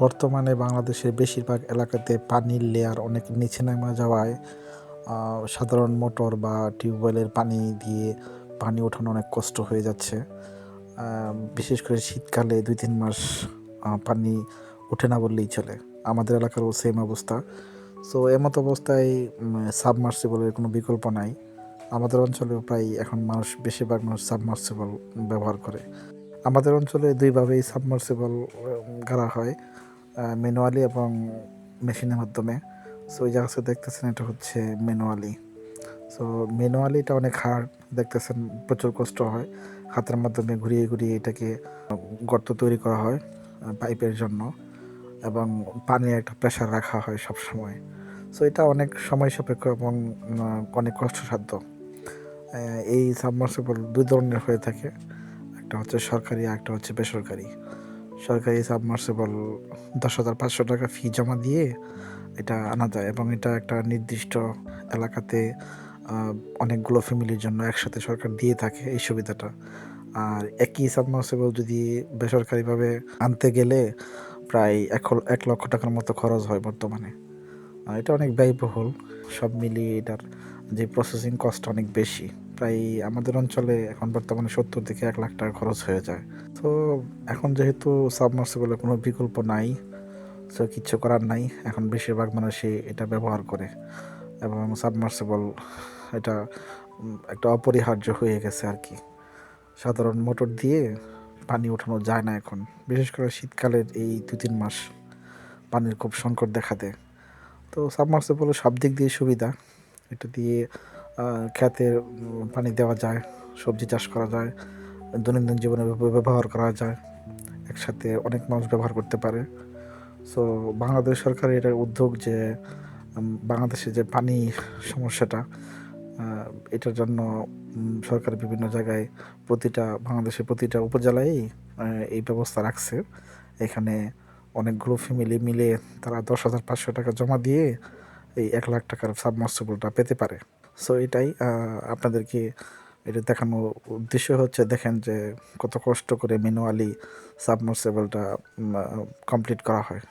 বর্তমানে বাংলাদেশের বেশিরভাগ এলাকাতে পানির লেয়ার অনেক নিচে নেমে যাওয়ায় সাধারণ মোটর বা টিউবওয়েলের পানি দিয়ে পানি ওঠানো অনেক কষ্ট হয়ে যাচ্ছে। বিশেষ করে শীতকালে দুই তিন মাস পানি ওঠে না বললেই চলে। আমাদের এলাকারও সেম অবস্থা। সো এমত অবস্থায় সাবমার্সিবলের কোনো বিকল্প নাই। আমাদের অঞ্চলেও প্রায় এখন মানুষ, বেশিরভাগ মানুষ সাবমার্সিবল ব্যবহার করে। আমাদের অঞ্চলে দুইভাবেই সাবমার্সিবল গাড়া হয়। ম্যানুয়ালি এবং মেশিনের মাধ্যমে। সো ওই জায়গাতে দেখতেছেন এটা হচ্ছে ম্যানুয়ালি সো ম্যানুয়ালিটা অনেক হার্ড দেখতেছেন প্রচুর কষ্ট হয়। হাতের মাধ্যমে ঘুরিয়ে ঘুরিয়ে এটাকে গর্ত তৈরি করা হয় পাইপের জন্য। এবং পানির একটা প্রেশার রাখা হয় সব সময় সো এটা অনেক সময় সাপেক্ষ এবং অনেক কষ্টসাধ্য। এই সাবমার্সিবল দুই ধরনের হয়ে থাকে। একটা হচ্ছে সরকারি একটা হচ্ছে বেসরকারি। সরকারি সাবমার্সেবল দশ হাজার পাঁচশো টাকা ফি জমা দিয়ে এটা আনা যায় এবং এটা একটা নির্দিষ্ট এলাকাতে অনেকগুলো ফ্যামিলির জন্য একসাথে সরকার দিয়ে থাকে এই সুবিধাটা। আর একই সাবমার্সিবল যদি বেসরকারিভাবে আনতে গেলে প্রায় এক এক লক্ষ টাকার মতো খরচ হয় বর্তমানে। এটা অনেক ব্যয়বহুল। সব মিলিয়ে এটার যে প্রসেসিং কস্ট অনেক বেশি। প্রায় আমাদের অঞ্চলে এখন বর্তমানে সত্তর থেকে এক লাখ টাকা খরচ হয়ে যায়। তো এখন যেহেতু সাবমার্সিবলের কোনো বিকল্প নাই সো কিচ্ছু করার নাই, এখন বেশিরভাগ মানুষই এটা ব্যবহার করে। এবং সাবমার্সিবল এটা একটা অপরিহার্য হয়ে গেছে আর কি। সাধারণ মোটর দিয়ে পানি ওঠানো যায় না এখন। বিশেষ করে শীতকালের এই দু তিন মাস পানির খুব সংকট দেখা দেয়। তো সাবমার্সিবল সব দিক দিয়ে সুবিধা। এটা দিয়ে ক্ষেতে পানি দেওয়া যায়, সবজি চাষ করা যায়, দৈনন্দিন জীবনে ব্যবহার করা যায়, একসাথে অনেক মানুষ ব্যবহার করতে পারে। সো বাংলাদেশ সরকারের এটা উদ্যোগ যে বাংলাদেশে যে পানি সমস্যাটা এটার জন্য সরকার বিভিন্ন জায়গায় প্রতিটা, বাংলাদেশের প্রতিটা উপজেলায় এই ব্যবস্থা রাখছে। এখানে অনেকগুলো ফ্যামিলি মিলে তারা দশ হাজার পাঁচশো টাকা জমা দিয়ে এই এক লাখ টাকার সাবমার্সিবলটা পেতে পারে। সো এটাই আপনাদেরকে এটা দেখানোর উদ্দেশ্য হচ্ছে, দেখেন যে কত কষ্ট করে ম্যানুয়ালি সাবমার্সেবলটা কমপ্লিট করা হয়।